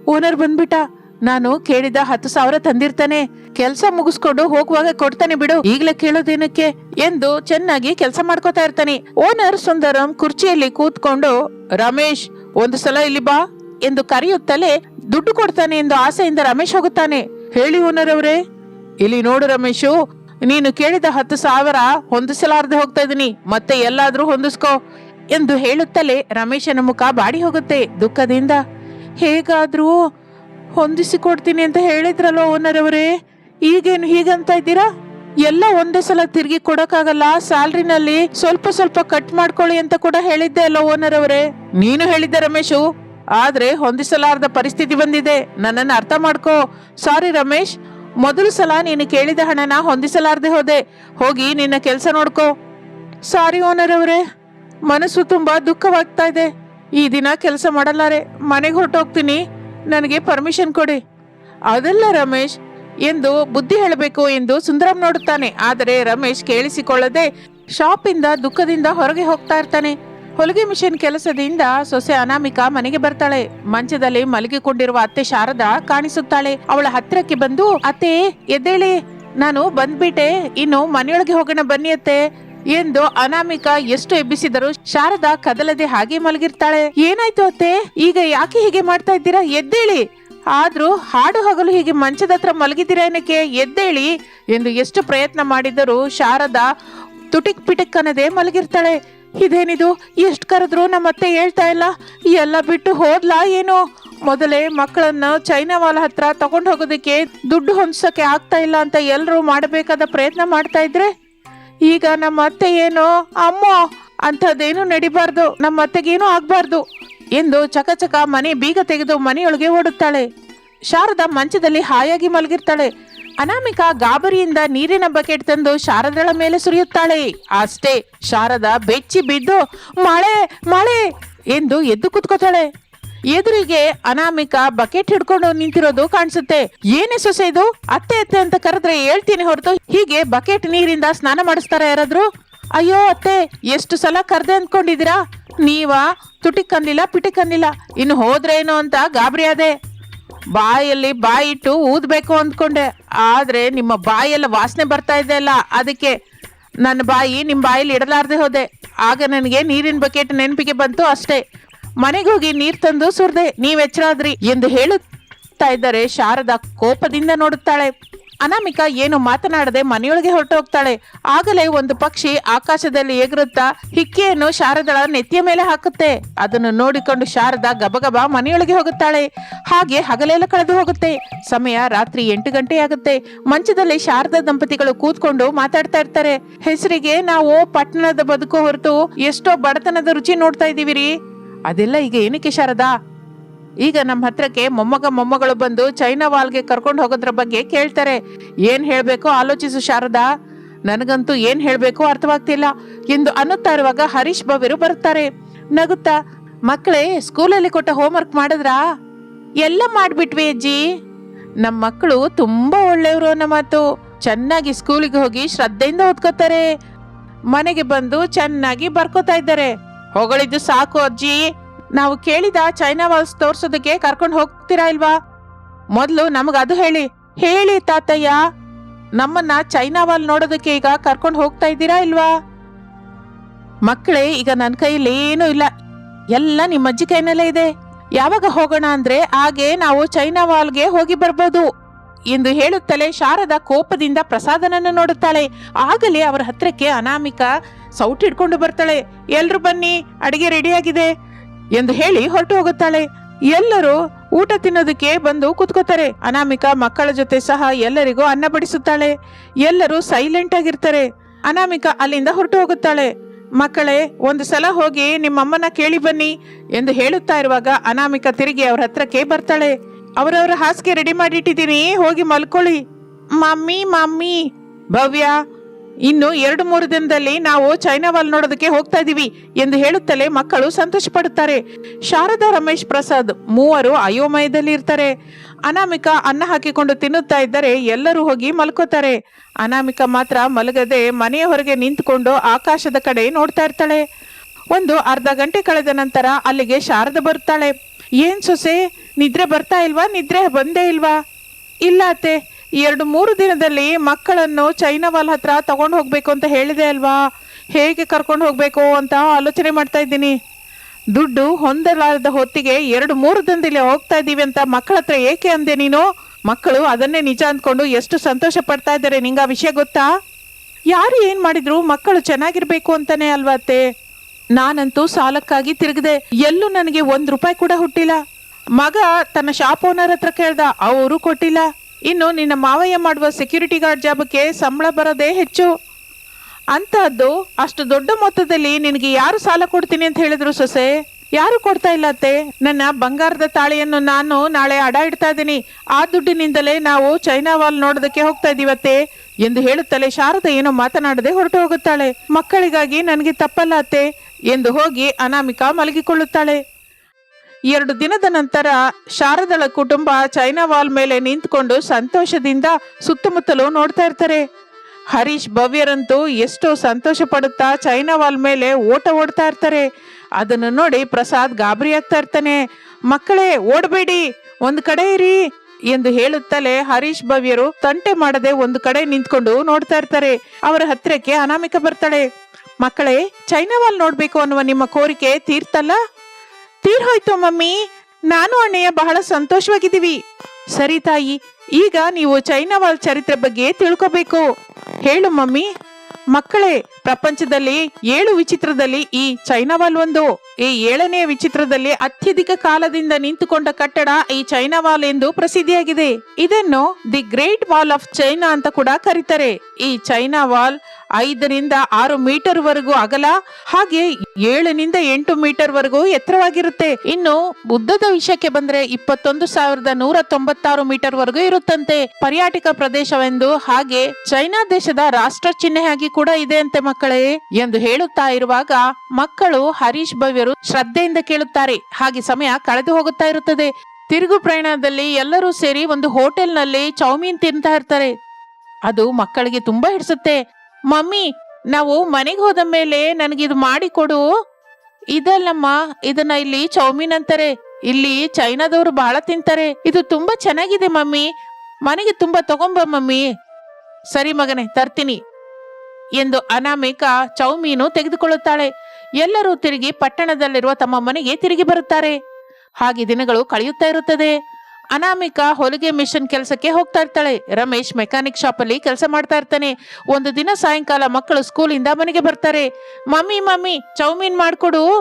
ಓನರ್ ಬಂದ್ಬಿಟ್ಟ. ನಾನು ಕೇಳಿದ ಹತ್ತು ಸಾವಿರ ತಂದಿರ್ತಾನೆ. ಕೆಲಸ ಮುಗಿಸ್ಕೊಂಡು ಹೋಗುವಾಗ ಕೊಡ್ತಾನೆ ಬಿಡು. ಈಗ್ಲೇ ಕೇಳೋದೇನಕ್ಕೆ? ಎಂದು ಚೆನ್ನಾಗಿ ಕೆಲಸ ಮಾಡ್ಕೋತಾ ಇರ್ತಾನೆ. ಓನರ್ ಸುಂದರಂ ಕುರ್ಚಿಯಲ್ಲಿ ಕೂತ್ಕೊಂಡು, ರಮೇಶ್, ಒಂದು ಸಲ ಇಲ್ಲಿ ಬಾ ಎಂದು ಕರೆಯುತ್ತಲೇ ದುಡ್ಡು ಕೊಡ್ತಾನೆ ಎಂದು ಆಸೆಯಿಂದ ರಮೇಶ್ ಹೋಗುತ್ತಾನೆ. ಹೇಳಿ ಓನರ್ ಅವರೇ, ಇಲ್ಲಿ ನೋಡು ರಮೇಶು, ನೀನು ಕೇಳಿದ ಹತ್ತು ಸಾವಿರ ಹೊಂದಿಸಲಾರದೆ ಹೋಗ್ತಾ ಇದೀನಿ ಮತ್ತೆ ಎಲ್ಲಾದ್ರೂ ಹೊಂದಿಸ್ಕೋ ಎಂದು ಹೇಳುತ್ತಲೇ ರಮೇಶನ ಮುಖ ಬಾಡಿ ಹೋಗುತ್ತೆ. ದುಃಖದಿಂದ, ಹೇಗಾದ್ರೂ ಹೊಂದಿಸಿಕೊಡ್ತೀನಿ ಅಂತ ಹೇಳಿದ್ರಲ್ಲ ಓನರ್ ಅವರೇ ಈಗೇನು ಹೀಗಂತ ಇದ್ದೀರಾ? ಎಲ್ಲ ಒಂದೇ ಸಲ ತಿರುಗಿ ಕೊಡಕ್ಕಾಗಲ್ಲ, ಸ್ಯಾಲ್ರಿನಲ್ಲಿ ಸ್ವಲ್ಪ ಸ್ವಲ್ಪ ಕಟ್ ಮಾಡ್ಕೊಳ್ಳಿ ಅಂತ ಕೂಡ ಹೇಳಿದ್ದೆ ಅಲ್ಲ ಓನರ್ ಅವರೇ ನೀನು ಹೇಳಿದ್ದೆ ರಮೇಶು, ಆದ್ರೆ ಹೊಂದಿಸಲಾರದ ಪರಿಸ್ಥಿತಿ ಬಂದಿದೆ. ನನ್ನನ್ನು ಅರ್ಥ ಮಾಡ್ಕೋ. ಸಾರಿ ರಮೇಶ್, ಮೊದಲು ಸಲ ನೀನು ಕೇಳಿದ ಹಣನ ಹೊಂದಿಸಲಾರದೆ ಹೋದೆ. ಹೋಗಿ ನಿನ್ನ ಕೆಲಸ ನೋಡ್ಕೋ. ಸಾರಿ ಓನರ್ ಅವರೇ ಮನಸ್ಸು ತುಂಬಾ ದುಃಖವಾಗ್ತಾ ಇದೆ. ಈ ದಿನ ಕೆಲಸ ಮಾಡಲಾರೆ, ಮನೆಗೆ ಹೊರಟೋಗ್ತೀನಿ. ನನಗೆ ಪರ್ಮಿಷನ್ ಕೊಡಿ. ಅದಲ್ಲ ರಮೇಶ್, ಎಂದು ಬುದ್ಧಿ ಹೇಳಬೇಕು ಎಂದು ಸುಂದರಂ ನೋಡುತ್ತಾನೆ. ಆದರೆ ರಮೇಶ್ ಕೇಳಿಸಿಕೊಳ್ಳದೆ ಶಾಪಿಂದ ದುಃಖದಿಂದ ಹೊರಗೆ ಹೋಗ್ತಾ ಇರ್ತಾನೆ. ಹೊಲಿಗೆ ಮಿಷನ್ ಕೆಲಸದಿಂದ ಸೊಸೆ ಅನಾಮಿಕಾ ಮನೆಗೆ ಬರ್ತಾಳೆ. ಮಂಚದಲ್ಲಿ ಮಲಗಿಕೊಂಡಿರುವ ಅತ್ತೆ ಶಾರದಾ ಕಾಣಿಸುತ್ತಾಳೆ. ಅವಳ ಹತ್ತಿರಕ್ಕೆ ಬಂದು, ಅತ್ತೆ, ಎದ್ದೇಳಿ. ನಾನು ಬಂದ್ಬಿಟ್ಟೆ. ಇನ್ನು ಮನೆಯೊಳಗೆ ಹೋಗೋಣ ಬನ್ನಿ ಅತ್ತೆ. ಎಂದು ಅನಾಮಿಕ ಎಷ್ಟು ಎಬ್ಬಿಸಿದರೂ ಶಾರದಾ ಕದಲದೆ ಹಾಗೆ ಮಲಗಿರ್ತಾಳೆ. ಏನಾಯ್ತು ಅತ್ತೆ? ಈಗ ಯಾಕೆ ಹೀಗೆ ಮಾಡ್ತಾ ಇದ್ದೀರಾ? ಎದ್ದೇಳಿ. ಆದ್ರೂ ಹಾಡು ಹಗಲು ಹೀಗೆ ಮಂಚದ ಹತ್ರ ಮಲಗಿದ್ದೀರಾ ಏನಕ್ಕೆ? ಎದ್ದೇಳಿ ಎಂದು ಎಷ್ಟು ಪ್ರಯತ್ನ ಮಾಡಿದರೂ ಶಾರದಾ ತುಟಿಕ್ ಪಿಟಿಕ್ ಅನ್ನದೇ ಮಲಗಿರ್ತಾಳೆ. ಇದೇನಿದು? ಎಷ್ಟು ಕರೆದ್ರು ನಮ್ಮ ಅತ್ತೆ ಹೇಳ್ತಾ ಇಲ್ಲ. ಎಲ್ಲ ಬಿಟ್ಟು ಹೋದ್ಲಾ ಏನು? ಮೊದಲೇ ಮಕ್ಕಳನ್ನ ಚೈನಾ ವಾಲ ಹತ್ರ ತಗೊಂಡು ಹೋಗೋದಕ್ಕೆ ದುಡ್ಡು ಹೊಂದ್ಸಕ್ಕೆ ಆಗ್ತಾ ಇಲ್ಲ ಅಂತ ಎಲ್ಲರೂ ಮಾಡಬೇಕಾದ ಪ್ರಯತ್ನ ಮಾಡ್ತಾ ಇದ್ರೆ? ಈಗ ನಮ್ಮ ಅತ್ತೆ ಏನು, ಅಮ್ಮೋ, ಅಂಥದ್ದೇನು ನಡಿಬಾರ್ದು, ನಮ್ಮ ಅತ್ತೆಗೇನು ಆಗ್ಬಾರ್ದು, ಎಂದು ಚಕಚಕ ಮನೆ ಬೀಗ ತೆಗೆದು ಮನೆಯೊಳಗೆ ಓಡುತ್ತಾಳೆ. ಶಾರದ ಮಂಚದಲ್ಲಿ ಹಾಯಾಗಿ ಮಲಗಿರ್ತಾಳೆ. ಅನಾಮಿಕಾ ಗಾಬರಿಯಿಂದ ನೀರಿನ ಬಕೆಟ್ ತಂದು ಶಾರದಳ ಮೇಲೆ ಸುರಿಯುತ್ತಾಳೆ. ಅಷ್ಟೇ, ಶಾರದ ಬೆಚ್ಚಿ ಬಿದ್ದು, ಮಳೆ ಮಳೆ, ಎಂದು ಎದ್ದು ಕುತ್ಕೋತಾಳೆ. ಎದುರಿಗೆ ಅನಾಮಿಕ ಬಕೆಟ್ ಹಿಡ್ಕೊಂಡು ನಿಂತಿರೋದು ಕಾಣಿಸುತ್ತೆ. ಏನೇ ಸೊಸೆ ಇದು? ಅತ್ತೆ ಅತ್ತೆ ಅಂತ ಕರೆದ್ರೆ ಹೇಳ್ತೀನಿ ಹೊರತು. ಹೀಗೆ ಬಕೆಟ್ ನೀರಿಂದ ಸ್ನಾನ ಮಾಡಿಸ್ತಾರ ಯಾರಾದ್ರು? ಅಯ್ಯೋ ಅತ್ತೆ, ಎಷ್ಟು ಸಲ ಕರ್ದೆ ಅಂದ್ಕೊಂಡಿದ್ದೀರಾ? ನೀವ ತುಟಿ ಅಂದಿಲ್ಲ ಪಿಟಿ ಅಂದಿಲ್ಲ ಇನ್ನು ಹೋದ್ರೇನು ಅಂತ ಗಾಬರಿ ಆದೆ. ಬಾಯಲ್ಲಿ ಬಾಯಿ ಇಟ್ಟು ಊದ್ಬೇಕು ಅಂದ್ಕೊಂಡೆ. ಆದ್ರೆ ನಿಮ್ಮ ಬಾಯೆಲ್ಲ ವಾಸನೆ ಬರ್ತಾ ಇದೆ ಅಲ್ಲ, ಅದಕ್ಕೆ ನನ್ನ ಬಾಯಿ ನಿಮ್ಮ ಬಾಯಲ್ಲಿ ಇಡಲಾರ್ದೆ ಹೋದೆ. ಆಗ ನನಗೆ ನೀರಿನ ಬಕೆಟ್ ನೆನಪಿಗೆ ಬಂತು ಅಷ್ಟೇ. ಮನೆಗೆ ಹೋಗಿ ನೀರ್ ತಂದು ಸುರ್ದೆ, ನೀವ್ ಎಚ್ಚರಾದ್ರಿ ಎಂದು ಹೇಳುತ್ತಾ ಇದ್ದರೆ ಶಾರದಾ ಕೋಪದಿಂದ ನೋಡುತ್ತಾಳೆ. ಅನಾಮಿಕಾ ಏನು ಮಾತನಾಡದೆ ಮನೆಯೊಳಗೆ ಹೊರಟು ಹೋಗ್ತಾಳೆ ಆಗಲೇ ಒಂದು ಪಕ್ಷಿ ಆಕಾಶದಲ್ಲಿ ಎಗರುತ್ತಾ ಹಿಕ್ಕೆಯನ್ನು ಶಾರದಳ ನೆತ್ತಿಯ ಮೇಲೆ ಹಾಕುತ್ತೆ. ಅದನ್ನು ನೋಡಿಕೊಂಡು ಶಾರದಾ ಗಬಗಬ ಮನೆಯೊಳಗೆ ಹೋಗುತ್ತಾಳೆ. ಹಾಗೆ ಹಗಲೆಲ್ಲ ಕಳೆದು ಹೋಗುತ್ತೆ. ಸಮಯ ರಾತ್ರಿ ಎಂಟು ಗಂಟೆಯಾಗುತ್ತೆ. ಮಂಚದಲ್ಲಿ ಶಾರದಾ ದಂಪತಿಗಳು ಕೂತ್ಕೊಂಡು ಮಾತಾಡ್ತಾ ಇರ್ತಾರೆ. ಹೆಸರಿಗೆ ನಾವು ಪಟ್ಟಣದ ಬದುಕು ಹೊರತು ಎಷ್ಟೋ ಬಡತನದ ರುಚಿ ನೋಡ್ತಾ ಇದೀವಿ ರೀ. ಅದೆಲ್ಲ ಈಗ ಏನಕ್ಕೆ ಶಾರದಾ? ಈಗ ನಮ್ಮ ಹತ್ರಕ್ಕೆ ಮೊಮ್ಮಗ ಮೊಮ್ಮಗಳು ಬಂದು ಚೈನಾ ವಾಲ್ಗೆ ಕರ್ಕೊಂಡು ಹೋಗೋದ್ರ ಬಗ್ಗೆ ಕೇಳ್ತಾರೆ. ಏನ್ ಹೇಳ್ಬೇಕು ಆಲೋಚಿಸು ಶಾರದಾ. ನನಗಂತೂ ಏನ್ ಹೇಳ್ಬೇಕು ಅರ್ಥವಾಗ್ತಿಲ್ಲ. ಎಂದು ಅನ್ನುತ್ತಾ ಇರುವಾಗ ಹರೀಶ್ ಭವ್ಯರು ಬರುತ್ತಾರೆ. ನಗುತ್ತಾ, ಮಕ್ಕಳೇ, ಸ್ಕೂಲಲ್ಲಿ ಕೊಟ್ಟ ಹೋಮ್ವರ್ಕ್ ಮಾಡಿದ್ರಾ? ಎಲ್ಲ ಮಾಡ್ಬಿಟ್ವಿ ಅಜ್ಜಿ. ನಮ್ಮ ಮಕ್ಕಳು ತುಂಬಾ ಒಳ್ಳೆಯವರು ಅನ್ನೋ ಮಾತು. ಚೆನ್ನಾಗಿ ಸ್ಕೂಲಿಗೆ ಹೋಗಿ ಶ್ರದ್ಧೆಯಿಂದ ಓದ್ಕೋತಾರೆ. ಮನೆಗೆ ಬಂದು ಚೆನ್ನಾಗಿ ಬರ್ಕೋತಾ ಇದ್ದಾರೆ. ಹೊಗಳಿದ್ದು ಸಾಕು ಅಜ್ಜಿ. ನಾವು ಕೇಳಿದ ಚೈನಾ ವಾಲ್ಸ್ ತೋರ್ಸೋದಕ್ಕೆ ಕರ್ಕೊಂಡು ಹೋಗ್ತೀರಾ ಇಲ್ವಾ? ಮೊದಲು ನಮಗ್ ಅದು ಹೇಳಿ. ಹೇಳಿ ತಾತಯ್ಯ. ನಮ್ಮನ್ನ ಚೈನಾ ವಾಲ್ ನೋಡೋದಕ್ಕೆ ಈಗ ಕರ್ಕೊಂಡು ಹೋಗ್ತಾ ಇದ್ದೀರಾ ಇಲ್ವಾ? ಮಕ್ಕಳೇ, ಈಗ ನನ್ನ ಕೈಯಲ್ಲಿ ಏನೂ ಇಲ್ಲ. ಎಲ್ಲ ನಿಮ್ಮ ಅಜ್ಜಿ ಕೈನಲ್ಲೇ ಇದೆ. ಯಾವಾಗ ಹೋಗೋಣ ಅಂದ್ರೆ ಹಾಗೆ ನಾವು ಚೈನಾ ವಾಲ್ಗೆ ಹೋಗಿ ಬರ್ಬೋದು. ಎಂದು ಹೇಳುತ್ತಲೇ ಶಾರದಾ ಕೋಪದಿಂದ ಪ್ರಸಾದನನ್ನು ನೋಡುತ್ತಾಳೆ. ಆಗಲೇ ಅವರ ಹತ್ರಕ್ಕೆ ಅನಾಮಿಕ ಸೌಟ್ ಹಿಡ್ಕೊಂಡು ಬರ್ತಾಳೆ. ಎಲ್ರು ಬನ್ನಿ, ಅಡಿಗೆ ರೆಡಿಯಾಗಿದೆ ಎಂದು ಹೇಳಿ ಹೊರಟು ಹೋಗುತ್ತಾಳೆ. ಎಲ್ಲರೂ ಊಟ ತಿನ್ನೋದಕ್ಕೆ ಬಂದು ಕುತ್ಕೋತಾರೆ. ಅನಾಮಿಕ ಮಕ್ಕಳ ಜೊತೆ ಸಹ ಎಲ್ಲರಿಗೂ ಅನ್ನ ಬಡಿಸುತ್ತಾಳೆ. ಎಲ್ಲರೂ ಸೈಲೆಂಟ್ ಆಗಿರ್ತಾರೆ. ಅನಾಮಿಕ ಅಲ್ಲಿಂದ ಹೊರಟು ಹೋಗುತ್ತಾಳೆ. ಮಕ್ಕಳೇ, ಒಂದು ಸಲ ಹೋಗಿ ನಿಮ್ಮಮ್ಮನ ಕೇಳಿ ಬನ್ನಿ ಎಂದು ಹೇಳುತ್ತಾ ಇರುವಾಗ ಅನಾಮಿಕ ತಿರುಗಿ ಅವ್ರ ಹತ್ರಕ್ಕೆ ಬರ್ತಾಳೆ. ಅವರವರ ಹಾಸಿಗೆ ರೆಡಿ ಮಾಡಿಟ್ಟಿದ್ದೀನಿ. ಹೋಗಿ ಮಲ್ಕೊಳ್ಳಿ. Mummy mummy. ಭವ್ಯ, ಇನ್ನು ಎರಡು ಮೂರು ದಿನದಲ್ಲಿ ನಾವು ಚೈನಾ ವಾಲ್ ನೋಡೋದಕ್ಕೆ ಹೋಗ್ತಾ ಇದೀವಿ ಎಂದು ಹೇಳುತ್ತಲೇ ಮಕ್ಕಳು ಸಂತೋಷ ಪಡುತ್ತಾರೆ ಶಾರದಾ ರಮೇಶ್ ಪ್ರಸಾದ್ ಮೂವರು ಅಯೋಮಯದಲ್ಲಿ ಇರ್ತಾರೆ ಅನಾಮಿಕ ಅನ್ನ ಹಾಕಿಕೊಂಡು ತಿನ್ನುತ್ತಾ ಇದ್ದರೆ ಎಲ್ಲರೂ ಹೋಗಿ ಮಲ್ಕೋತಾರೆ. ಅನಾಮಿಕ ಮಾತ್ರ ಮಲಗದೆ ಮನೆಯ ಹೊರಗೆ ನಿಂತುಕೊಂಡು ಆಕಾಶದ ಕಡೆ ನೋಡ್ತಾ ಇರ್ತಾಳೆ. ಒಂದು ಅರ್ಧ ಗಂಟೆ ಕಳೆದ ನಂತರ ಅಲ್ಲಿಗೆ ಶಾರದ ಬರುತ್ತಾಳೆ. ಏನ್ ಸೊಸೆ? ನಿದ್ರೆ ಬರ್ತಾ ಇಲ್ವಾ? ನಿದ್ರೆ ಬಂದೇ ಇಲ್ವಾ? ಇಲ್ಲ ಅತ್ತೆ. ಎರಡು ಮೂರು ದಿನದಲ್ಲಿ ಮಕ್ಕಳನ್ನು ಚೈನಾವಾಲ್ ಹತ್ರ ತಗೊಂಡು ಹೋಗ್ಬೇಕು ಅಂತ ಹೇಳಿದೆ ಅಲ್ವಾ? ಹೇಗೆ ಕರ್ಕೊಂಡು ಹೋಗಬೇಕು ಅಂತ ಆಲೋಚನೆ ಮಾಡ್ತಾ ಇದ್ದೀನಿ. ದುಡ್ಡು ಹೊಂದಲಾರದ ಹೊತ್ತಿಗೆ ಎರಡು ಮೂರು ದಿನದಲ್ಲಿ ಹೋಗ್ತಾ ಇದ್ದೀವಿ ಅಂತ ಮಕ್ಕಳ ಹತ್ರ ಏಕೆ ಅಂದೆ ನೀನು? ಮಕ್ಕಳು ಅದನ್ನೇ ನಿಜ ಅಂದ್ಕೊಂಡು ಎಷ್ಟು ಸಂತೋಷ ಪಡ್ತಾ ಇದ್ದಾರೆ ನಿಂಗೆ ಆ ವಿಷಯ ಗೊತ್ತಾ? ಯಾರು ಏನು ಮಾಡಿದ್ರು ಮಕ್ಕಳು ಚೆನ್ನಾಗಿರ್ಬೇಕು ಅಂತಾನೆ ಅಲ್ವಾ ಅತ್ತೆ? ನಾನಂತೂ ಸಾಲಕ್ಕಾಗಿ ತಿರುಗಿದೆ. ಎಲ್ಲೂ ನನಗೆ ಒಂದ್ ರೂಪಾಯಿ ಕೂಡ ಹುಟ್ಟಿಲ್ಲ. ಮಗ ತನ್ನ ಶಾಪ್ ಓನರ್ ಹತ್ರ ಕೇಳ್ದ, ಅವರು ಕೊಟ್ಟಿಲ್ಲ. ಇನ್ನು ನಿನ್ನ ಮಾವಯ್ಯ ಮಾಡುವ ಸೆಕ್ಯೂರಿಟಿ ಗಾರ್ಡ್ ಜಾಬ್ಗೆ ಸಂಬಳ ಬರೋದೇ ಹೆಚ್ಚು. ಅಂತಹದ್ದು ಅಷ್ಟು ದೊಡ್ಡ ಮೊತ್ತದಲ್ಲಿ ನಿನಗೆ ಯಾರು ಸಾಲ ಕೊಡ್ತೀನಿ ಅಂತ ಹೇಳಿದ್ರು ಸೊಸೆ? ಯಾರು ಕೊಡ್ತಾ ಇಲ್ಲ ಅತ್ತೆ? ನನ್ನ ಬಂಗಾರದ ತಾಳಿಯನ್ನು ನಾನು ನಾಳೆ ಅಡ ಇಡ್ತಾ ಇದ್ದೀನಿ. ಆ ದುಡ್ಡಿನಿಂದಲೇ ನಾವು ಚೈನಾ ವಾಲ್ ನೋಡೋದಕ್ಕೆ ಹೋಗ್ತಾ ಇದೀವತ್ತೆ ಎಂದು ಹೇಳುತ್ತಲೇ ಶಾರದ ಏನೋ ಮಾತನಾಡದೆ ಹೊರಟು ಹೋಗುತ್ತಾಳೆ. ಮಕ್ಕಳಿಗಾಗಿ ನನಗೆ ತಪ್ಪಲ್ಲ ಅತ್ತೆ. ಎಂದು ಹೋಗಿ ಅನಾಮಿಕಾ ಮಲಗಿಕೊಳ್ಳುತ್ತಾಳೆ. ಎರಡು ದಿನದ ನಂತರ ಶಾರದಳ ಕುಟುಂಬ ಚೈನಾ ವಾಲ್ ಮೇಲೆ ನಿಂತ್ಕೊಂಡು ಸಂತೋಷದಿಂದ ಸುತ್ತಮುತ್ತಲು ನೋಡ್ತಾ ಇರ್ತಾರೆ. ಹರೀಶ್ ಭವ್ಯರಂತೂ ಎಷ್ಟೋ ಸಂತೋಷ ಪಡುತ್ತಾ ಚೈನಾ ವಾಲ್ ಮೇಲೆ ಓಟ ಓಡ್ತಾ ಇರ್ತಾರೆ. ಅದನ್ನು ನೋಡಿ ಪ್ರಸಾದ್ ಗಾಬರಿ ಆಗ್ತಾ ಇರ್ತಾನೆ. ಮಕ್ಕಳೇ, ಓಡಬೇಡಿ, ಒಂದು ಕಡೆ ಇರಿ ಎಂದು ಹೇಳುತ್ತಲೇ ಹರೀಶ್ ಭವ್ಯರು ತಂಟೆ ಮಾಡದೆ ಒಂದು ಕಡೆ ನಿಂತ್ಕೊಂಡು ನೋಡ್ತಾ ಇರ್ತಾರೆ. ಅವರ ಹತ್ತಿರಕ್ಕೆ ಅನಾಮಿಕ ಬರ್ತಾಳೆ. ಮಕ್ಕಳೇ ಚೈನಾ ವಾಲ್ ನೋಡ್ಬೇಕು ಅನ್ನುವ ನಿಮ್ಮ ಕೋರಿಕೆ ತೀರ್ತಲ್ಲ ತೀರ್ ಹೋಯ್ತು ಮಮ್ಮಿ. ನಾನು ಅಣ್ಣಯ್ಯ ಬಹಳ ಸಂತೋಷವಾಗಿದ್ದೀವಿ. ಸರಿ ತಾಯಿ, ಈಗ ನೀವು ಚೈನಾ ವಾಲ್ ಚರಿತ್ರೆ ಬಗ್ಗೆ ತಿಳ್ಕೋಬೇಕು. ಹೇಳು ಮಮ್ಮಿ. ಮಕ್ಕಳೇ, ಪ್ರಪಂಚದಲ್ಲಿ ಏಳು ವಿಚಿತ್ರದಲ್ಲಿ ಈ ಚೈನಾ ವಾಲ್ ಒಂದು. ಈ ಏಳನೇ ವಿಚಿತ್ರದಲ್ಲಿ ಅತ್ಯಧಿಕ ಕಾಲದಿಂದ ನಿಂತುಕೊಂಡ ಕಟ್ಟಡ ಈ ಚೈನಾ ವಾಲ್ ಎಂದು ಪ್ರಸಿದ್ಧಿಯಾಗಿದೆ. ಇದನ್ನು the great wall of China ಅಂತ ಕೂಡ ಕರೀತಾರೆ. ಈ ಚೈನಾ ವಾಲ್ ಐದರಿಂದ ಆರು ಮೀಟರ್ ವರೆಗೂ ಅಗಲ, ಹಾಗೆ ಏಳರಿಂದ ಎಂಟು ಮೀಟರ್ ವರೆಗೂ ಎತ್ತರವಾಗಿರುತ್ತೆ. ಇನ್ನು ಉದ್ದದ ವಿಷಯಕ್ಕೆ ಬಂದ್ರೆ ಇಪ್ಪತ್ತೊಂದು ಸಾವಿರದ ನೂರ ತೊಂಬತ್ತಾರು ಮೀಟರ್ ವರೆಗೂ ಇರುತ್ತಂತೆ. ಪರ್ಯಾಟಕ ಪ್ರದೇಶವೆಂದು ಹಾಗೆ ಚೈನಾ ದೇಶದ ರಾಷ್ಟ್ರ ಚಿಹ್ನೆಯಾಗಿ ಕೂಡ ಇದೆ ಅಂತೆ ಮಕ್ಕಳೇ. ಎಂದು ಹೇಳುತ್ತಾ ಇರುವಾಗ ಮಕ್ಕಳು ಹರೀಶ್ ಭವ್ಯರು ಶ್ರದ್ಧೆಯಿಂದ ಕೇಳುತ್ತಾರೆ. ಹಾಗೆ ಸಮಯ ಕಳೆದು ಹೋಗುತ್ತಾ ಇರುತ್ತದೆ. ತಿರುಗು ಪ್ರಯಾಣದಲ್ಲಿ ಎಲ್ಲರೂ ಸೇರಿ ಒಂದು ಹೋಟೆಲ್ನಲ್ಲಿ ಚೌಮೀನ್ ತಿಂತಾ ಇರ್ತಾರೆ. ಅದು ಮಕ್ಕಳಿಗೆ ತುಂಬಾ ಹಿಡಿಸುತ್ತೆ. ಮಮ್ಮಿ, ನಾವು ಮನೆಗೆ ಹೋದ ಮೇಲೆ ನನಗಿದು ಮಾಡಿ ಕೊಡು ಇದಲ್ಲಮ್ಮ, ಇದನ್ನ ಇಲ್ಲಿ ಚೌಮೀನ್ ಅಂತಾರೆ. ಇಲ್ಲಿ ಚೈನಾದವರು ಬಹಳ ತಿಂತಾರೆ. ಇದು ತುಂಬಾ ಚೆನ್ನಾಗಿದೆ ಮಮ್ಮಿ. ಮನೆಗೆ ತುಂಬಾ ತಗೊಂಬ ಮಮ್ಮಿ. ಸರಿ ಮಗನೇ, ತರ್ತೀನಿ ಎಂದು ಅನಾಮಿಕ ಚೌಮೀನು ತೆಗೆದುಕೊಳ್ಳುತ್ತಾಳೆ. ಎಲ್ಲರೂ ತಿರುಗಿ ಪಟ್ಟಣದಲ್ಲಿರುವ ತಮ್ಮ ಮನೆಗೆ ತಿರುಗಿ ಬರುತ್ತಾರೆ. ಹಾಗೆ ದಿನಗಳು ಕಳೆಯುತ್ತಾ ಇರುತ್ತದೆ. ಅನಾಮಿಕ ಹೊಲಿಗೆ ಮಿಷನ್ ಕೆಲಸಕ್ಕೆ ಹೋಗ್ತಾ ಇರ್ತಾಳೆ. ರಮೇಶ್ ಮೆಕ್ಯಾನಿಕ್ ಶಾಪ್ ಅಲ್ಲಿ ಕೆಲಸ ಮಾಡ್ತಾ ಇರ್ತಾನೆ. ಒಂದು ದಿನ ಸಾಯಂಕಾಲ ಮಕ್ಕಳು ಸ್ಕೂಲಿಂದ ಮನೆಗೆ ಬರ್ತಾರೆ. ಮಮ್ಮಿ ಮಮ್ಮಿ, ಚೌಮೀನ್ ಮಾಡಿಕೊಡು.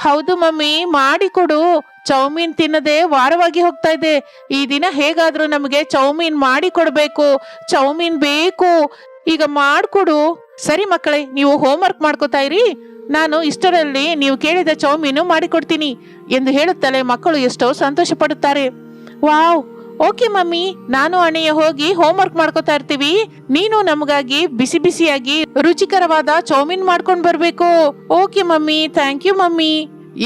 ಹೌದು ಮಮ್ಮಿ, ಮಾಡಿಕೊಡು. ಚೌಮೀನ್ ತಿನ್ನದೆ ವಾರವಾಗಿ ಹೋಗ್ತಾ ಇದೆ. ಈ ದಿನ ಹೇಗಾದ್ರೂ ನಮಗೆ ಚೌಮೀನ್ ಮಾಡಿ ಕೊಡ್ಬೇಕು ಚೌಮೀನ್ ಬೇಕು. ಈಗ ಮಾಡಿಕೊಡು. ಸರಿ ಮಕ್ಕಳೇ, ನೀವು ಹೋಮ್ವರ್ಕ್ ಮಾಡ್ಕೋತಾ ಇರಿ. ನಾನು ಇಷ್ಟರಲ್ಲಿ ನೀವು ಕೇಳಿದ ಚೌಮೀನು ಮಾಡಿಕೊಡ್ತೀನಿ ಎಂದು ಹೇಳುತ್ತಲೇ ಮಕ್ಕಳು ಎಷ್ಟೋ ಸಂತೋಷ ಪಡುತ್ತಾರೆ ವಾವ್, ಓಕೆ ಮಮ್ಮಿ, ನಾನು ಅಣೆಯ ಹೋಗಿ ಹೋಮ್ವರ್ಕ್ ಮಾಡ್ಕೋತಾ ಇರ್ತೀವಿ. ನೀನು ನಮಗಾಗಿ ಬಿಸಿ ಬಿಸಿಯಾಗಿ ರುಚಿಕರವಾದ ಚೌಮಿನ್ ಮಾಡ್ಕೊಂಡು ಬರಬೇಕು. Okay mummy thank you mummy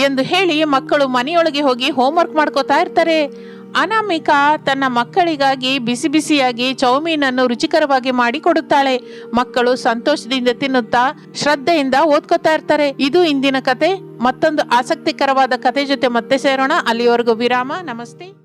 ಎಂದು ಹೇಳಿ ಮಕ್ಕಳು ಮನೆಯೊಳಗೆ ಹೋಗಿ ಹೋಮ್ವರ್ಕ್ ಮಾಡ್ಕೋತಾ ಇರ್ತಾರೆ. ಅನಾಮಿಕಾ ತನ್ನ ಮಕ್ಕಳಿಗಾಗಿ ಬಿಸಿ ಬಿಸಿಯಾಗಿ ಚೌಮೀನ್ ಅನ್ನು ರುಚಿಕರವಾಗಿ ಮಾಡಿ ಕೊಡುತ್ತಾಳೆ ಮಕ್ಕಳು ಸಂತೋಷದಿಂದ ತಿನ್ನುತ್ತಾ ಶ್ರದ್ಧೆಯಿಂದ ಓದ್ಕೋತಾ ಇರ್ತಾರೆ. ಇದು ಇಂದಿನ ಕತೆ. ಮತ್ತೊಂದು ಆಸಕ್ತಿಕರವಾದ ಕತೆ ಜೊತೆ ಮತ್ತೆ ಸೇರೋಣ. ಅಲ್ಲಿವರೆಗೂ ವಿರಾಮ. ನಮಸ್ತೆ.